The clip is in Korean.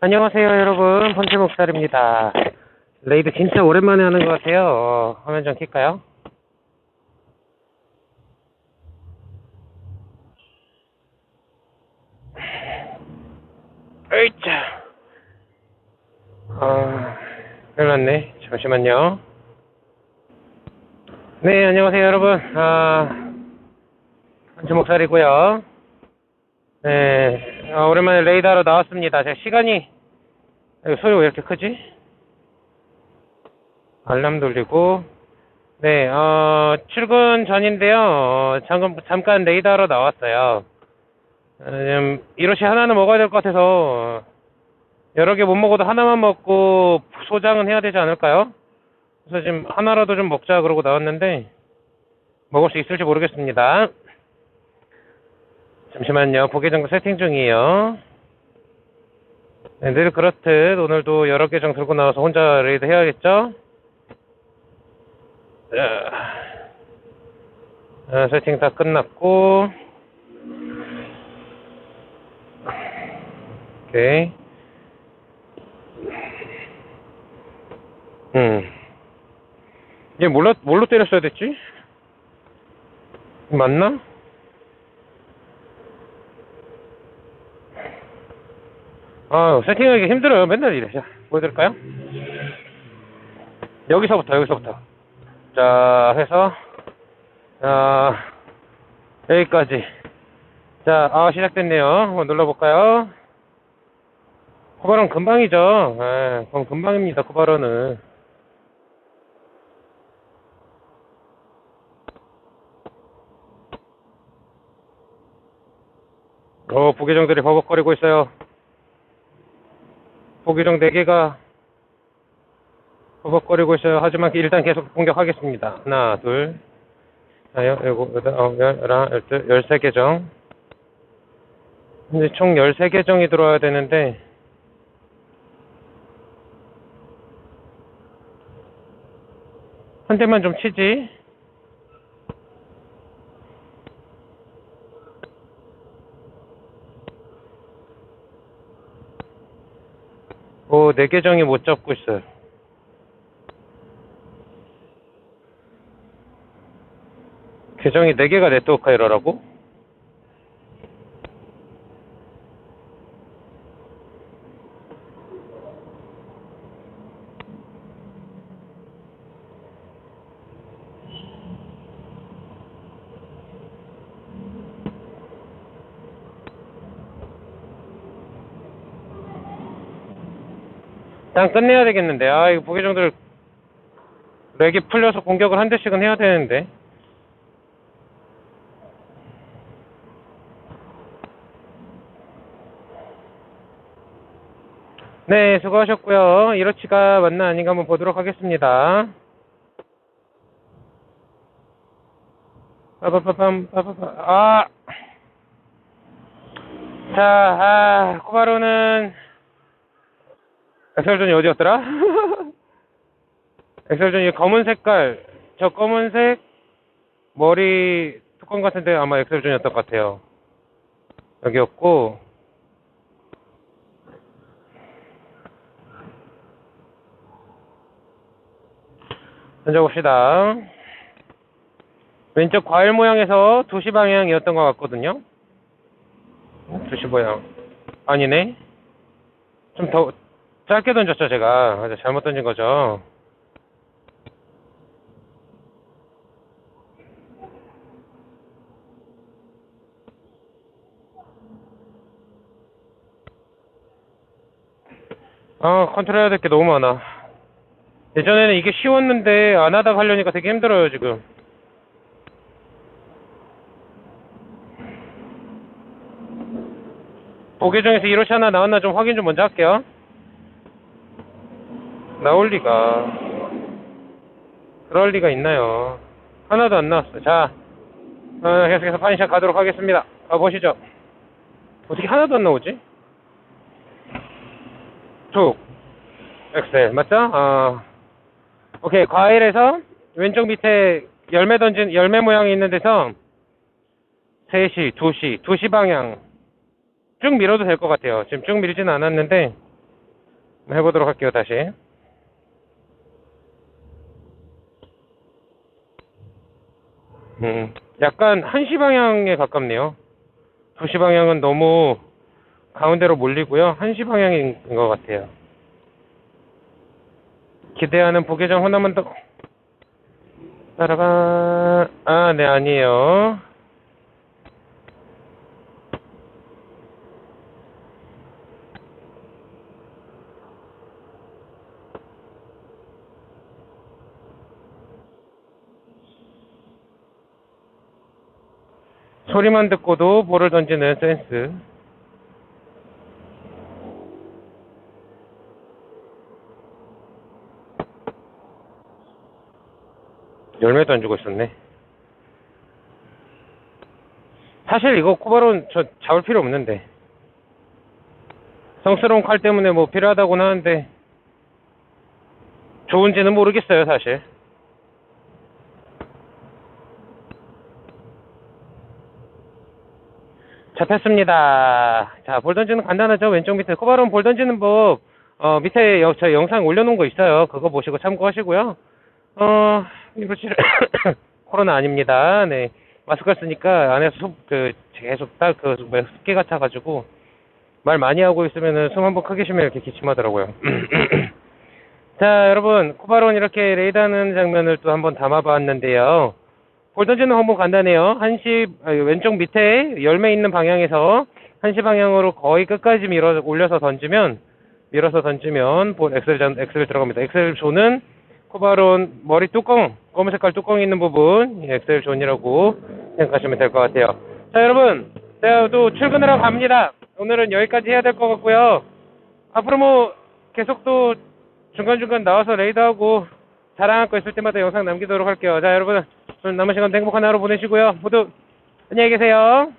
안녕하세요, 여러분. 펀치 목살입니다. 레이드 진짜 오랜만에 하는 것 같아요. 어, 화면 좀 킬까요? 으이차. 아, 큰일 났네. 잠시만요. 네, 안녕하세요, 여러분. 아, 펀치 목살이고요. 네, 아, 오랜만에 레이더로 나왔습니다. 제가 시간이, 소리 왜 이렇게 크지? 알람 돌리고, 네, 어, 출근 전인데요. 어, 잠깐, 잠깐 레이더로 나왔어요. 어, 지금, 이로시 하나는 먹어야 될 것 같아서, 어, 여러 개 못 먹어도 하나만 먹고 소장은 해야 되지 않을까요? 그래서 지금 하나라도 좀 먹자 그러고 나왔는데, 먹을 수 있을지 모르겠습니다. 잠시만요. 보계정 세팅 중이에요. 네, 늘 그렇듯 오늘도 여러 계정 들고 나와서 혼자 레이드 해야겠죠? 자, 아, 세팅 다 끝났고 오케이 음. 얘 뭘로, 뭘로 때렸어야 됐지? 맞나? 아 세팅하기 힘들어요. 맨날 이래. 자, 보여드릴까요? 여기서부터, 여기서부터. 자, 해서, 자, 여기까지. 자, 아, 시작됐네요. 한번 눌러볼까요? 코바론 금방이죠. 예, 그럼 금방입니다, 코바론은. 어, 부계정들이 버벅거리고 있어요. 보기령 4개가 버벅거리고 있어요. 하지만 일단 계속 공격하겠습니다. 하나, 둘, 자, 여, 일곱, 여덟, 아홉, 열, 열하나, 열둘, 열세 계정. 이제 총 13계정이 들어와야 되는데, 한 대만 좀 치지. 오, 네 계정이 못 잡고 있어요. 계정이 네 개가 네트워크 에러라고? 일단 끝내야 되겠는데. 아, 이거 부계정들 렉이 풀려서 공격을 한 대씩은 해야 되는데. 네, 수고하셨고요. 이로치가 맞나 아닌가 한번 보도록 하겠습니다. 빠바바, 아! 자, 아, 코바로는, 엑셀존이 어디였더라? 엑셀존이 검은 색깔, 저 검은색 머리 뚜껑 같은데 아마 엑셀존이었던 것 같아요. 여기였고, 던져봅시다. 왼쪽 과일 모양에서 2시 방향이었던 것 같거든요. 2시 모양. 아니네. 좀 더, 짧게 던졌죠, 제가. 잘못 던진 거죠. 아, 컨트롤 해야 될 게 너무 많아. 예전에는 이게 쉬웠는데, 안 하다가 하려니까 되게 힘들어요, 지금. 보기 중에서 이로시 하나 나왔나 좀 확인 좀 먼저 할게요. 나올 리가. 그럴 리가 있나요? 하나도 안 나왔어. 자, 어, 계속해서 파인샷 가도록 하겠습니다. 가보시죠. 어떻게 하나도 안 나오지? 툭. 엑셀. 맞죠? 어. 오케이. 과일에서 왼쪽 밑에 열매 던진, 열매 모양이 있는 데서 3시, 2시, 2시 방향 쭉 밀어도 될 것 같아요. 지금 쭉 밀진 않았는데 해보도록 할게요, 다시. 음, 약간 1시 방향에 가깝네요. 2시 방향은 너무 가운데로 몰리고요. 1시 방향인 것 같아요. 기대하는 부계정 하나만 더. 따라가. 아, 네, 아니에요. 소리만 듣고도 볼을 던지는 센스. 열매도 안 주고 있었네. 사실 이거 코바론 저 잡을 필요 없는데. 성스러운 칼 때문에 뭐 필요하다고는 하는데, 좋은지는 모르겠어요, 사실. 잡혔습니다. 자, 볼 던지는 간단하죠? 왼쪽 밑에. 코바론 볼 던지는 법, 어, 밑에 여, 저 영상 올려놓은 거 있어요. 그거 보시고 참고하시고요. 어, 실 코로나 아닙니다. 네. 마스크 쓰니까 안에서 숲, 그, 계속 딱, 그, 습기가 차가지고, 말 많이 하고 있으면은 숨 한번 크게 쉬면 이렇게 기침하더라고요. 자, 여러분, 코바론 이렇게 레이더하는 장면을 또 한번 담아봤는데요. 볼 던지는 방법 간단해요. 한시, 아, 왼쪽 밑에 열매 있는 방향에서 한시 방향으로 거의 끝까지 밀어, 올려서 던지면, 밀어서 던지면, 볼 엑셀, 전- 엑셀 들어갑니다. 엑셀 존은 코바론 머리 뚜껑, 검은 색깔 뚜껑이 있는 부분, 이 엑셀 존이라고 생각하시면 될 것 같아요. 자, 여러분, 제가 또 출근하러 갑니다. 오늘은 여기까지 해야 될 것 같고요. 앞으로 뭐, 계속 또 중간중간 나와서 레이더하고 자랑할 거 있을 때마다 영상 남기도록 할게요. 자, 여러분, 남은 시간 행복한 하루 보내시고요. 모두 안녕히 계세요.